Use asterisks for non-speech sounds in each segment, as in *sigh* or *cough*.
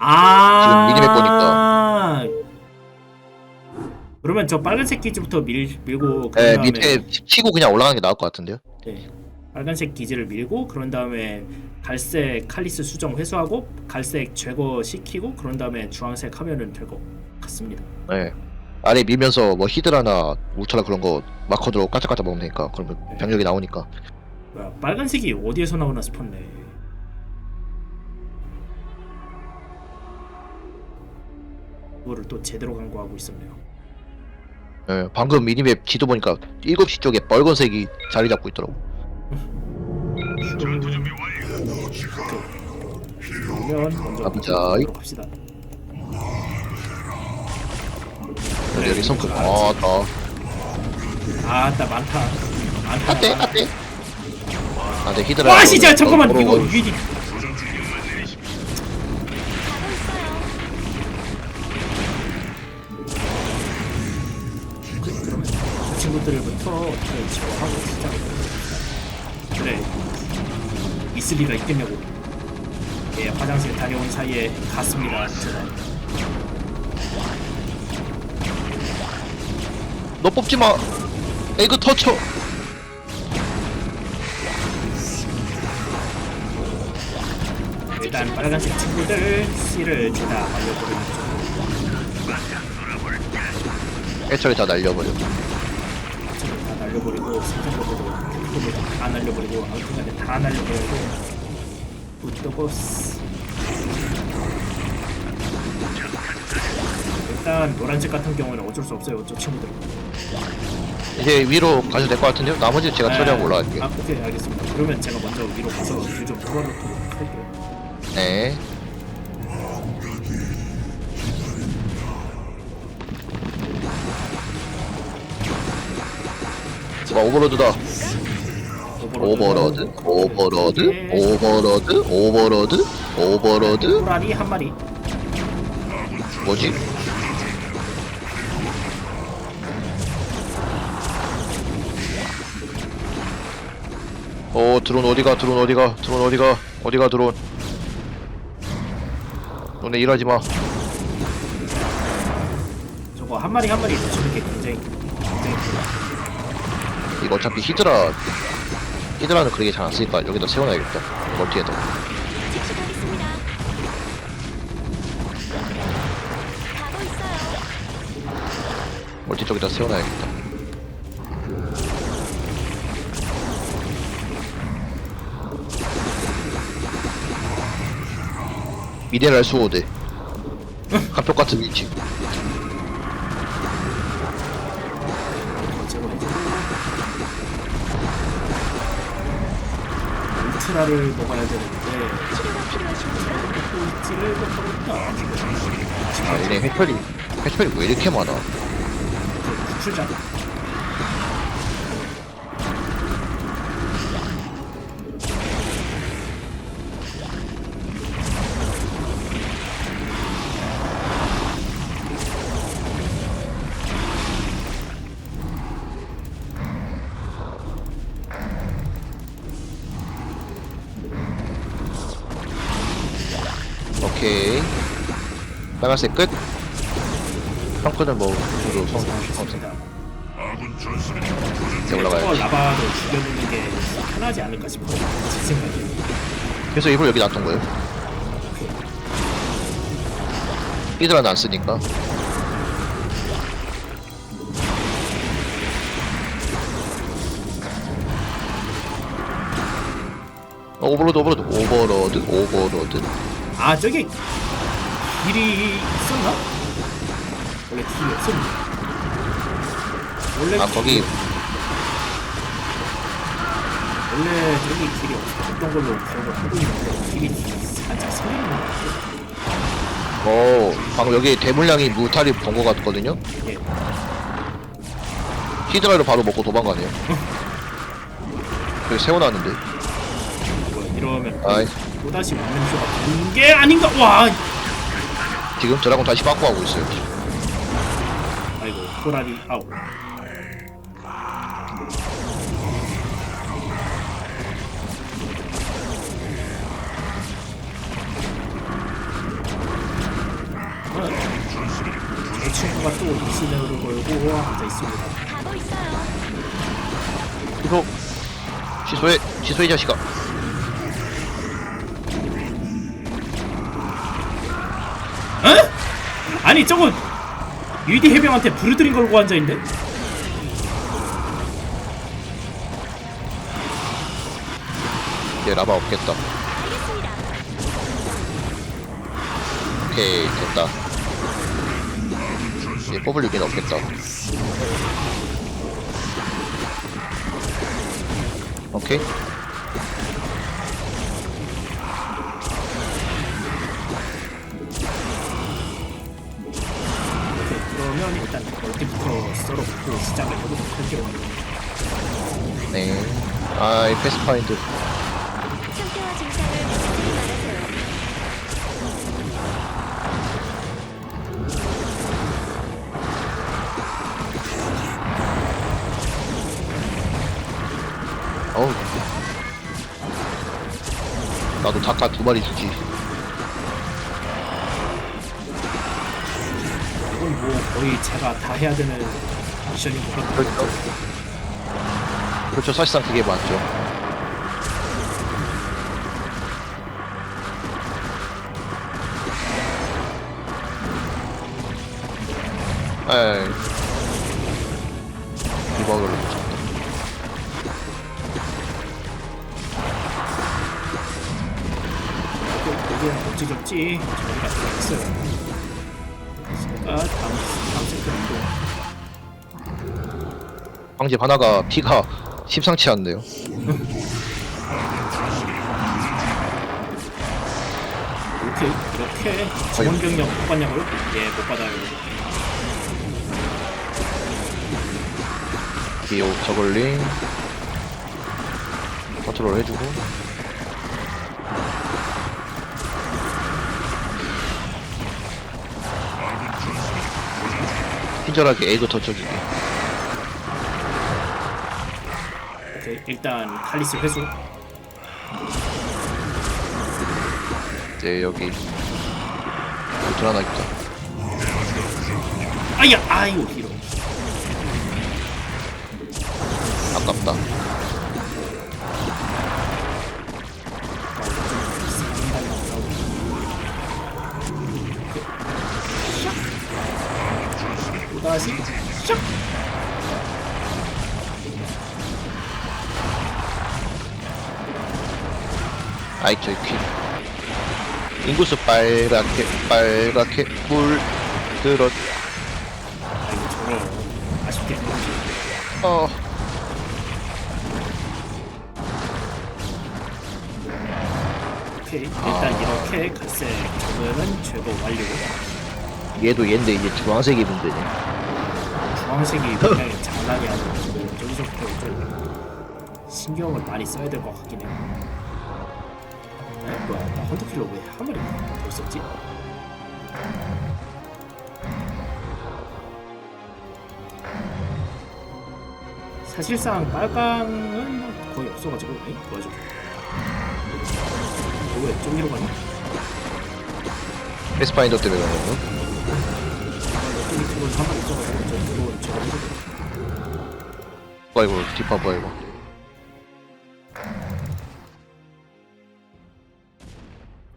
아 지금 미니맵 보니까. 그러면 저 빨간색 기지부터 밀, 밀고 그런 네, 다음에 밑에 치고 그냥 올라가는 게 나을 것 같은데요. 네, 빨간색 기지를 밀고 그런 다음에 갈색 칼리스 수정 회수하고 갈색 제거 시키고 그런 다음에 주황색 하면은 될 것 같습니다. 네. 아래 밀면서 뭐 히드라나 울트라 그런 거 마커드로 까짝까짝 먹으면 되니까 그러면 네. 병력이 나오니까 뭐야, 빨간색이 어디에서 나오나 싶었네. 그거를 또 제대로 간과하고 있었네요. 네, 방금 미니맵 지도 보니까 7시 쪽에 빨간색이 자리 잡고 있더라고 그러면 먼저 가보자. 보도록 합시다. 근데 여기 성큼 아따 아따 많다. 많다. 아떼 많다. 아떼 히드라 와 진짜 잠깐만 이거 어, 위디. 친구들부터 어떻게 제거하고 시작. 그래 있을 리가 있겠냐고. 예 화장실 다녀온 사이에 갔습니다. 제가. 너 뽑지 마 에그 터쳐 일단 빨간색 친구들 C를 제가 중. 해처리 다 날려버려 지금 다 날려버리고 생산적으로 캡콤을 다 날려버리고 아무튼간에 다 날려버리고. 우토고스. 일단 노란색 같은 경우는 어쩔 수 없어요 저 친구들. 이제 위로 가셔도 될 것 같은데요? 나머지 제가 처리하고 아, 올라갈게요. 아 오케이 알겠습니다. 그러면 제가 먼저 위로 가서 딜좀 풀어놓도록 할게요. 네 와 오버로드다. 오버로드? 오버로드? 오버로드? 오버로드? 오버로드? 호라리 한 마리. 뭐지? 어 드론 어디가 드론 어디가 드론 어디가 어디가 드론? 너네 일하지 마. 저거 한 마리 한 마리. 넣는 게 굉장히 굉장히 이거 어차피 히드라 히드라는 그렇게 잘 안 쓰니까 여기다 세워놔야겠다 멀티에다 즉시 가겠습니다. 가고 있어요. 멀티 쪽에다 세워놔야겠다 미네랄 수호대 *laughs* 한표 같은 위치 울트라를 먹어야 되는데. 아 얘네 해철이 해철이 왜 이렇게 많아? 출장 빨간색 끝? 형크는 뭐 주로 성, 성, 좋습니다 이제 저거 올라가야지. 라바도 죽여놓는 게 편하지 않을까 싶어요. 제 생각에. 그래서 일부러 여기 놔둔 거예요. 히드라는 안 쓰니까. 어, 오버로드 오버로드. 오버로드 오버로드. 아 저게 길이 있었나? 원래 길이 없었는데 원래 아 거기. 원래 저기 길이 없었던 걸로 기억을 하고 있는데 길이 살짝 서있는 것 같아요 어 방금 여기 대물량이 무탈이 본 것 같거든요? 예. 히드라를 바로 먹고 도망가네요. 여기 세워놨는데. 뭐 이러면 아이. 또다시 먹는 쇼가 되는 게 아닌가? 와 지금 저라고 다시 바꿔 하고 있어요. 아이고 호라리 아웃 친구가 또 이스네어를 걸고 앉아 있습니다 취소 취소해 취소해 자식아. 아니 저거 유디 해병한테 부르드린 걸고 앉아 있는데? 이제 라바 없겠다. 오케이 됐다. 이제 뽑을 일은 없겠다. 오케이, 네. 패스파인드 증상을 자세히 말하세요. 어우. 나도 닭가 두 마리 주지 거의 제가 다 해야 되는 미션인 것 같아요. 그렇죠 그렇죠 사실상 그게 맞죠 에이 여기는 못 찍었지. 저희가. 제가 다음 다음 황제 하나가 피가 심상치 않네요 이렇게 이렇게 지원 병력 못 받냐고요? 예, 못 받아요. 기오 저글링 컨트롤 해주고 친절하게 에그 터쳐주기 오케이, 일단 칼리스 회수. 이제 여기 드러나겠다 아야, 아이고 히로. 아이 저기 퀸 인구수 빨갛게 빨갛게 물들어 아이고 저거 아쉽게 끊었지. 어 오케이 일단 이렇게 갈색 저거는 제거 완료. 얘도 얘인데 이제 주황색이 문제네 주황색이 굉장히 장난이 아니고 저기서부터 좀 신경을 많이 써야 될 것 같긴 해요. 에? 뭐야? 나 헌터킬러 왜 한 마리 더 있었지? 사실상 빨강은 뭐 거의 없어가지고 에이? 뭐야 어, 왜 저기로 가냐? 패스파인더 때문에 그런 건가? 저기 들어온 한 마리 있어가지고 저 들어온 저거 해줘 뭐야 이거 뒷바 뭐야 이거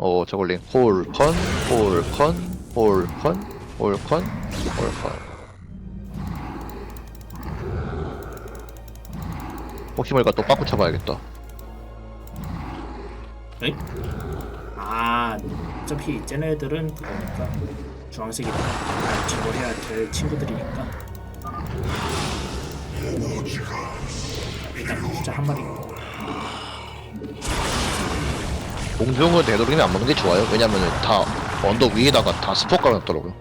어 저걸링. 홀컨 홀컨 홀컨 홀컨 홀컨 혹시 모르니까 또 빠꾸 쳐봐야겠다. 에이? 아 어차피 쟤네들은 그거니까 주황색이니까 저거 해야 될 친구들이니까. 일단 진짜 한 마리 공중은 되도록이면 안 먹는 게 좋아요. 왜냐면은 다 언덕 위에다가 다 스포 깔아놨더라고요.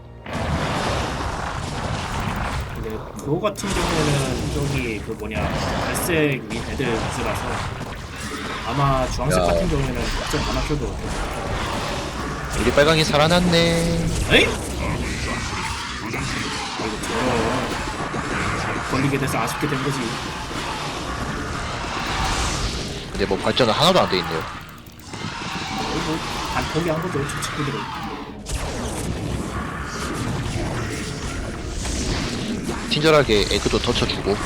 근데 그거 같은 경우에는 저기 그 뭐냐 갈색 위 애들 위주라서 아마 주황색 야. 같은 경우에는 걱정 안 하셔도 돼요. 우리 빨강이 살아났네. 에이? 아이고 저런 걸리게 돼서 아쉽게 된 거지. 근데 뭐 발전은 하나도 안 돼 있네요 뭐, 안 거기 한 것도 좋지, 그대로. 친절하게 에그도 터쳐주고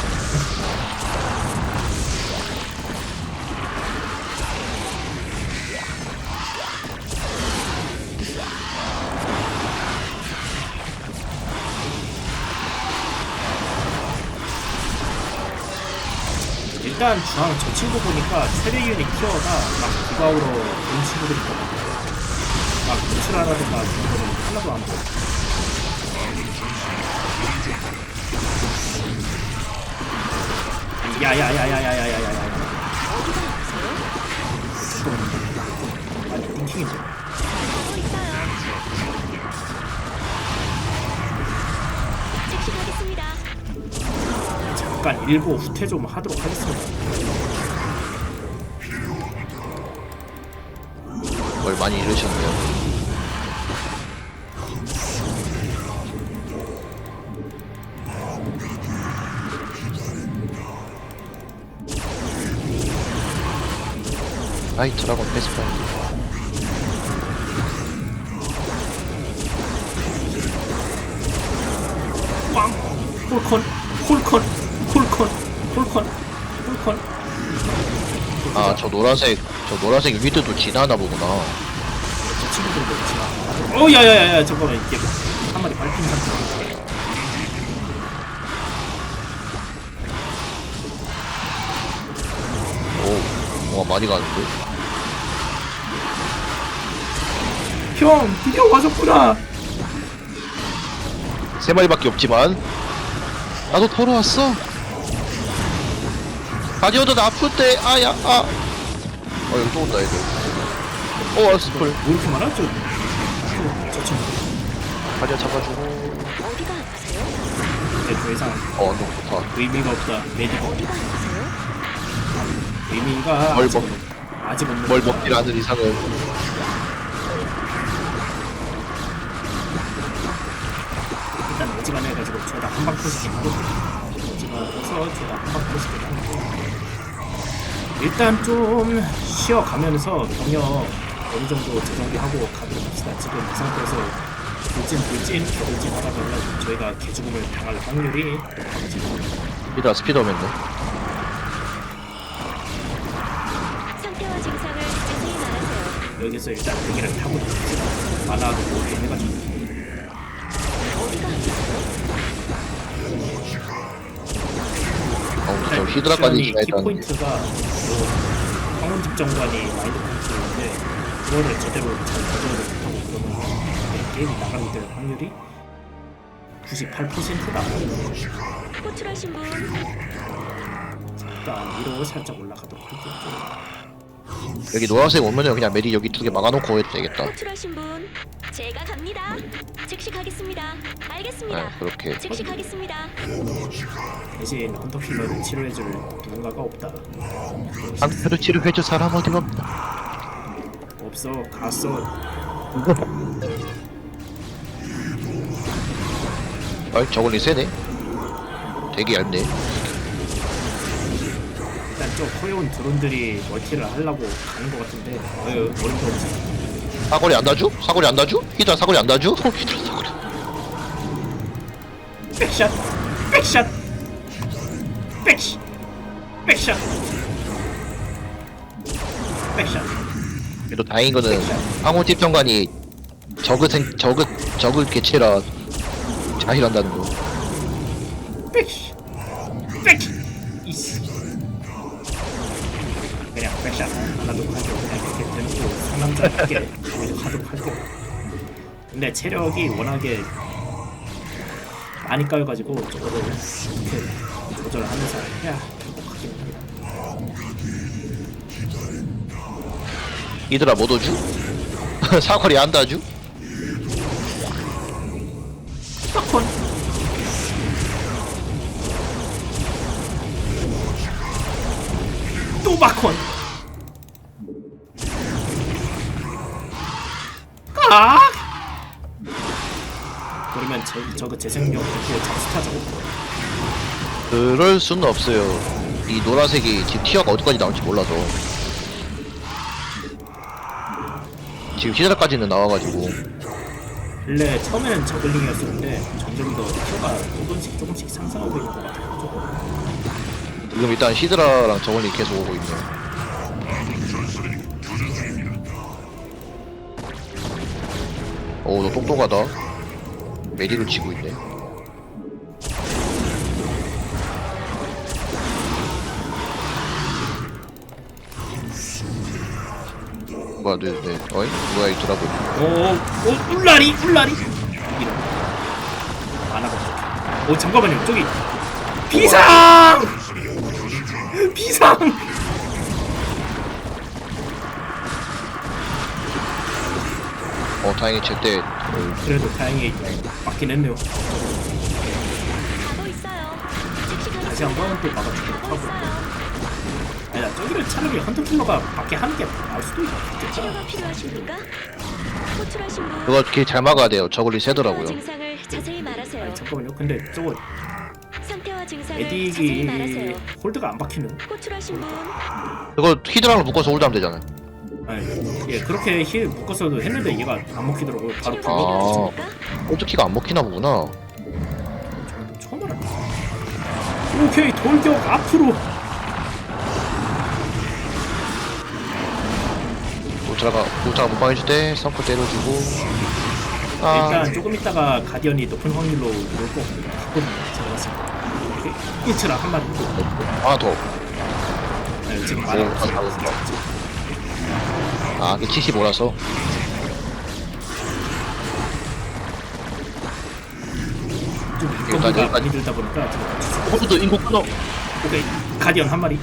일단 중앙 저 친구 보니까 최대 유닛 키워가 막 디바우로 온 친구들이 있거든요. 막 구출하라든가 그런 거는 하나도 안 보여. 야야야야야야야야야. 어디가 아프세요? 아니 띵킹인데. 잠깐 일부 후퇴 좀 하도록 하겠습니다. 뭘 많이 잃으셨네요 아이 드라곤 패스파 빵! 홀컨! 홀컨! 홀컨! 홀컨! 홀컨! 아저 노란색 저 노란색 유니트도 지나나 보구나 저 친구들도 지나. 어, 야야야야, 잠깐만 이게 한 마리 밟힌 상태. 오, 와 많이 가는데? 형, 드디어 와줬구나. 세 마리밖에 없지만 나도 돌아왔어. 가디오도 아픈데 아야 아. 어 여기 또 온다 애들. 어 알았어 폴. 뭐 이렇게 많아? 저, 저, 저 친구. 가디오 잡아주고. 어디가 아프세요? 근데 더 이상 어 너무 좋다. 의미가 없다. 어디가 아프세요? 의미가 뭘 아직 먹- 없- 아직 없는 뭘 거야. 먹질 않은 이상은 일단 어지간해 가지고 저다 한방 하거든. 어지간해서 저다 한방 하는데 일단 좀 쉬어가면서 병력 어느 정도 재정비하고 가도록 합시다. 지금 이 상태에서 돌진 돌진 돌진 하다 보면 저희가 개죽음을 당할 확률이 높아지고 이다 스피더맨네. 상태와 증상을 자세히 말하세요. 여기서 일단 대기를 타고 있습니다. 만화도 뭐 해가지고 저 히드라까지 이 지나있다는 키포인트가 뭐 황혼 집정관이 마인드 컨트롤인데 그거를 제대로 잘 조절을 못하고 그러면 게임이 나가게 될 확률이 98%다. 호출하신 분 일단 위로 살짝 올라가도록 할게요. 여기 노란색 오면은 그냥 메리 여기 두 개 막아놓고 해도 되겠다. 호출하신 분 제가 갑니다. 즉시 가겠습니다. 알겠습니다. 네, 그렇게. 즉시 가겠습니다. 대신 헌터킬러를 치료해줄 누군가가 없다. 상태로 치료해줄 사람 어디가 없나? 없어 갔어. 아이 저걸리 세네. 되게 얇네. 좀 커해온 드론들이 멀티를 하려고 가는 것 같은데 어휴 어림도 없어. 사거리 안 놔줘? 사거리 안 놔줘? 히드라 사거리 안 놔줘? 어, *laughs* 히드라 사거리. 백샷 백샷 백샷 백샷 백샷 그래도 다행인 거는 항호티 평관이 저그 생 저그 저그 개체라 자힐한다는 거. 백샷 백샷 이씨 그냥 하나도 하고 그냥 이렇게 대놓고 상남자답게 할게요 근데 체력이 워낙에 많이 까여가지고 저거를 이렇게 조절하면서 해야 같긴 합니다 히드라 못 오주? 사거리 안 놔줘? 마콘 또 마콘 아 그러면 저, 저거 재생력 듣고 잡스타자고 그럴 수는 없어요. 이 노란색이 지금 티어가 어디까지 나올지 몰라서. 지금 히드라까지는 나와가지고 원래 처음에는 저글링이었었는데 점점 더 티어가 조금씩 조금씩 상승하고 있는 것 같아요. 지금 일단 히드라랑 저걸리 계속 오고 있네. 오, 너 똑똑하다. 메리를 치고 있네. 뭐야, 네, 네, 어이? 뭐야, 이 드라군. 오, 오, 울라리, 울라리. 이런. 안 하고. 오, 잠깐만요. 저기 비상! 비상! 어, 다행히 제때, 그래도 다행히 맞긴 했네요. 가고 있어요. 즉시 다시. 한번 또 막아주도록 하고. 아니야, 저기를 차라리 헌터킬러가 밖에 하는 게 나을 수도 있겠죠. 치료가 필요하십니까? 호출하신 분. 그거 걔잘 막아야 돼요. 저걸리 세더라고요. 증상을 자세히 말하세요. 아니, 잠깐만요. 근데 저거 에딕이. 홀드가 안 박히는. 호출하신 분. 그거 히드라랑 묶어서 홀드하면 되잖아요. 아니, 예, 그렇게 힐 묶어서도 했는데 얘가 안 먹히더라고요. 바로 아. 필요하십니까? 홀드키가 안 먹히나 보구나. 처음 알았네. 오케이, 돌격 앞으로. 울트라가 울트라 못 방해줄 때 선크 때려주고 아 일단 조금 있다가 가디언이 높은 확률로 올것 같거든요. 제가 봤을 때. 오케이, 일치라 한 마리. 하나 더. 네, 지금 오, 말하고 아, 있어요. 아 이게 75라서 좀 일단 인건비가 여기까지. 많이 들다 보니까 수 없어요. 호수도 인구 끊어. 오케이, 가디언 한 마리.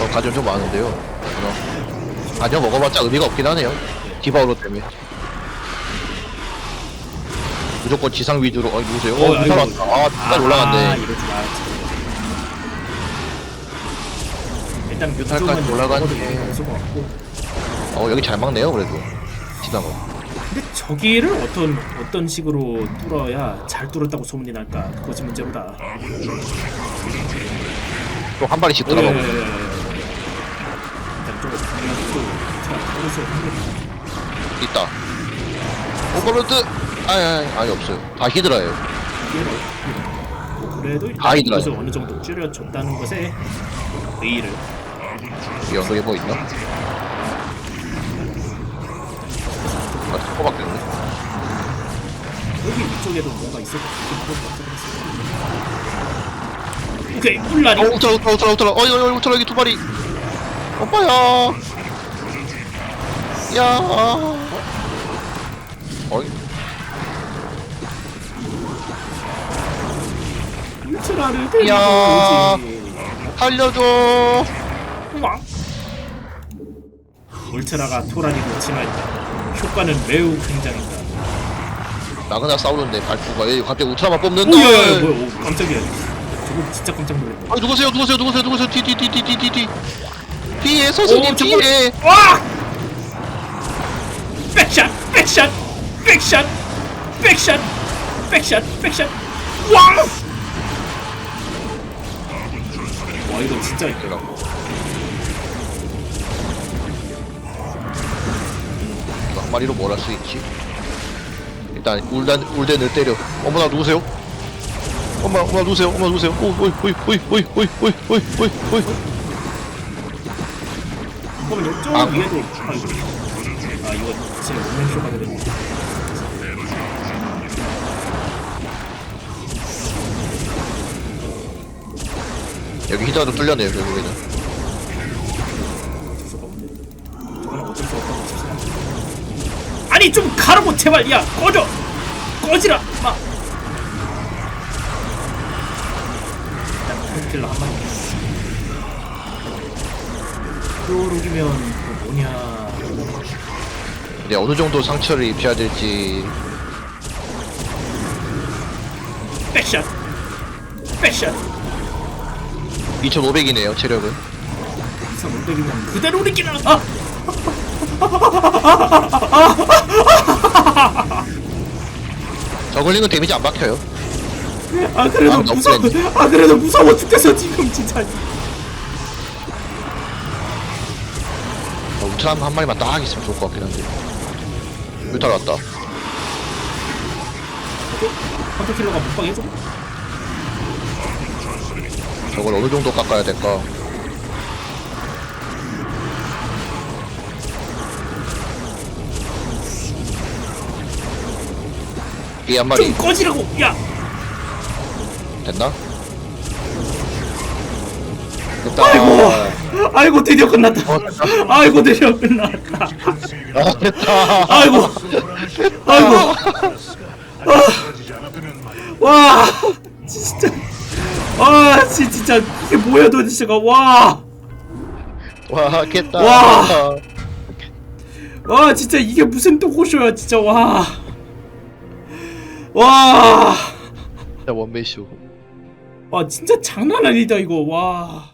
어 가전 좀 많은데요. 어. 가전 먹어봤자 의미가 없긴 하네요. 디바우로 때문에. 무조건 지상 위주로 어 누구세요? 어 아이고. 무사 왔다. 아 진짜 올라갔네. 아, 줄 알았지. 일단 뮤탈까지 것 같고. 어 여기 잘 막네요 그래도. 지상은. 근데 저기를 어떤 어떤 식으로 뚫어야 잘 뚫었다고 소문이 날까? 그것이 문제보다. 또한 발이씩 오, 예, 예, 들어가고. 예, 예. 일단 분명히 또 자, 그래서 있다. 오버로드. 아니 아니 아니 없어요. 다 히드라예요. 뭐 그래도 다 일단 있더라고요. 이것을 어느 정도 줄여줬다는 것에 의의를 이 언덕에 뭐 있나? 아, 꼬박됐네 여기 위쪽에도 뭔가 있을 것 같긴 한데 오케이 꿀라리 어, 울트라, 울트라, 울트라, 울트라. 어이, 어이, 울트라, 여기 두 마리. 오빠야. 야. 어이, 울트라를 데리고 야. 오지 살려줘. 왕 울트라가 토라리로 침하였다 효과는 매우 굉장했다 나그나 싸우는데 발포가 왜 갑자기 울트라만 뽑는다. 오야야야 뭐야 오, 깜짝이야 저거 진짜 깜짝 놀랐네 아, 누구세요, 누구세요, 누구세요, 누구세요? 뒤, 뒤, 뒤, 뒤, 뒤, 뒤, 뒤. 뒤에 선생님 오, 저거- 뒤에. 와! 백샷! 백샷! 백샷! 백샷! 백샷! 백샷! 왕! 와 이거 진짜 이거 한 마리로 뭘 할 수 있지? 일단 울단 울단을 때려. 어머나 누구세요? 엄마 엄마 누구세요? 엄마 누구세요? 오이 오이 오이 오이 오이 오이 오이 오이 오이 잠깐만요 저 아. 위에도 아 이거 진짜 운명쇼가 되네 여기 히드라도 뚫렸네요 결국에는. 아니 좀 가라고 제발. 야 꺼져. 꺼지라. 마. 킬러 한 마리. 그 뭐냐. 근데 어느 정도 상처를 입혀야 될지. 백샷. 백샷 2,500이네요 체력은. 이상 못되기면 그대로 우리끼리 아! 저글링은 데미지 안 박혀요. 아 그래도 아, 무서워 아 그래도 무서워 죽겠어 지금 진짜 어, 울트라 한 마리만 딱 있으면 좋을 것 같긴 한데. 뮤탈 왔다 헌터킬러가 못방 해줘? 저걸 어느 정도 깎아야 될까 이게 한 마리 좀 꺼지라고! 야! 됐나? 됐다 아이고! 아이고 드디어 끝났다 어, 됐다. 아이고 드디어 끝났다 아 됐다 아이고 아이고 아, 와 진짜 아 지- 진짜 이게 뭐야 도대체가 와 와 깼다 와. 와 진짜 이게 무슨 또고쇼야 진짜 와. 와. 진짜 원맨쇼 와 진짜 장난 아니다 이거 와.